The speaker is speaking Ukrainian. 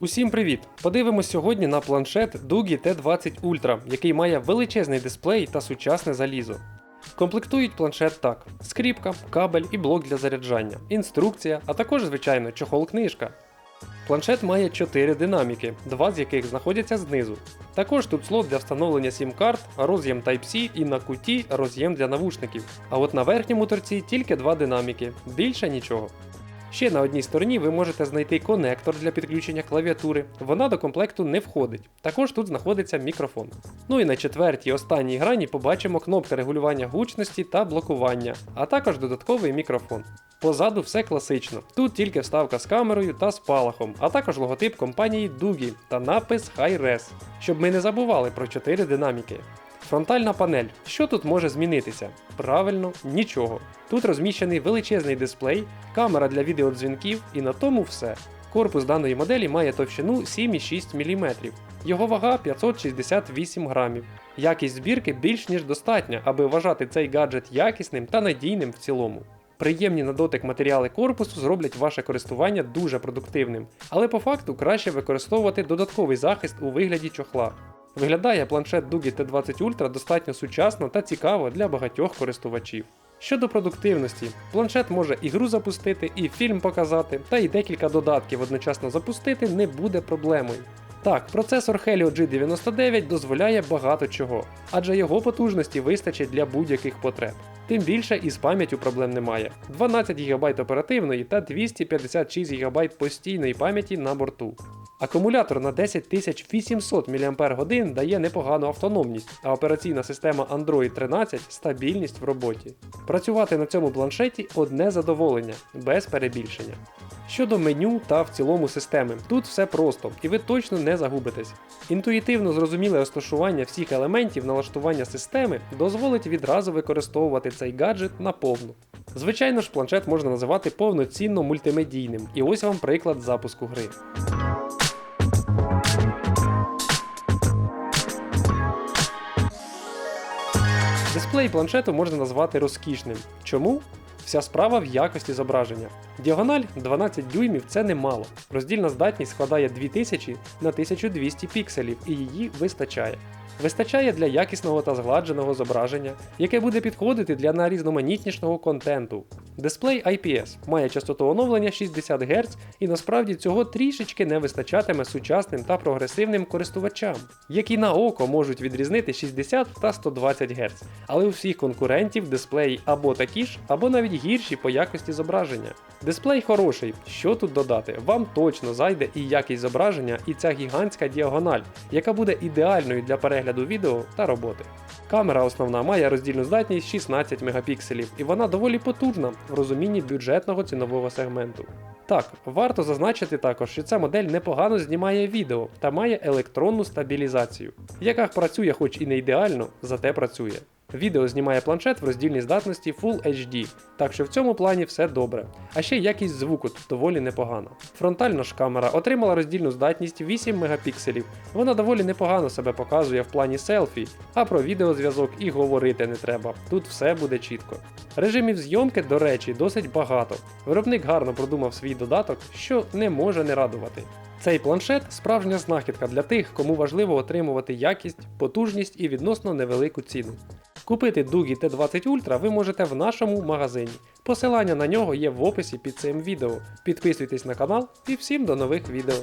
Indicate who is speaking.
Speaker 1: Усім привіт! Подивимось сьогодні на планшет Doogee T20 Ultra, який має величезний дисплей та сучасне залізо. Комплектують планшет так: скріпка, кабель і блок для заряджання, інструкція, а також, звичайно, чохол-книжка. Планшет має 4 динаміки, два з яких знаходяться знизу. Також тут слот для встановлення сім-карт, роз'єм Type-C і на куті роз'єм для навушників. А от на верхньому торці тільки два динаміки, більше нічого. Ще на одній стороні ви можете знайти конектор для підключення клавіатури. Вона до комплекту не входить. Також тут знаходиться мікрофон. Ну і на четвертій останній грані побачимо кнопка регулювання гучності та блокування, а також додатковий мікрофон. Позаду все класично. Тут тільки вставка з камерою та спалахом, а також логотип компанії Doogee та напис Hi-Res, щоб ми не забували про 4 динаміки. Фронтальна панель. Що тут може змінитися? Правильно, нічого. Тут розміщений величезний дисплей, камера для відеодзвінків і на тому все. Корпус даної моделі має товщину 7,6 мм. Його вага 568 грамів. Якість збірки більш ніж достатня, аби вважати цей гаджет якісним та надійним в цілому. Приємні на дотик матеріали корпусу зроблять ваше користування дуже продуктивним, але по факту краще використовувати додатковий захист у вигляді чохла. Виглядає планшет Doogee T20 Ultra достатньо сучасно та цікаво для багатьох користувачів. Щодо продуктивності, планшет може і гру запустити, і фільм показати, та й декілька додатків одночасно запустити не буде проблемою. Так, процесор Helio G99 дозволяє багато чого, адже його потужності вистачить для будь-яких потреб. Тим більше із пам'яттю проблем немає. 12 ГБ оперативної та 256 ГБ постійної пам'яті на борту. Акумулятор на 10800 мАч дає непогану автономність, а операційна система Android 13 стабільність в роботі. Працювати на цьому планшеті одне задоволення, без перебільшення. Щодо меню та в цілому системи, тут все просто, і ви точно не загубитесь. Інтуїтивно зрозуміле розташування всіх елементів налаштування системи дозволить відразу використовувати цей гаджет наповну. Звичайно ж, планшет можна називати повноцінно мультимедійним, і ось вам приклад запуску гри. Дисплей планшету можна назвати розкішним. Чому? Вся справа в якості зображення. Діагональ 12 дюймів це немало. Роздільна здатність складає 2000 на 1200 пікселів і її вистачає. Вистачає для якісного та згладженого зображення, яке буде підходити для найрізноманітнішого контенту. Дисплей IPS має частоту оновлення 60 Гц і насправді цього трішечки не вистачатиме сучасним та прогресивним користувачам, які на око можуть відрізнити 60 та 120 Гц, але у всіх конкурентів дисплеї або такі ж, або навіть гірші по якості зображення. Дисплей хороший, що тут додати? Вам точно зайде і якість зображення, і ця гігантська діагональ, яка буде ідеальною для перегляду відео та роботи. Камера основна має роздільну здатність 16 мегапікселів, і вона доволі потужна в розумінні бюджетного цінового сегменту. Так, варто зазначити також, що ця модель непогано знімає відео та має електронну стабілізацію, яка працює хоч і не ідеально, зате працює. Відео знімає планшет в роздільній здатності Full HD, так що в цьому плані все добре. А ще якість звуку тут доволі непогана. Фронтальна ж камера отримала роздільну здатність 8 мегапікселів. Вона доволі непогано себе показує в плані селфі, а про відеозв'язок і говорити не треба. Тут все буде чітко. Режимів зйомки, до речі, досить багато. Виробник гарно продумав свій додаток, що не може не радувати. Цей планшет справжня знахідка для тих, кому важливо отримувати якість, потужність і відносно невелику ціну. Купити Дугі T20 Ultra ви можете в нашому магазині. Посилання на нього є в описі під цим відео. Підписуйтесь на канал і всім до нових відео.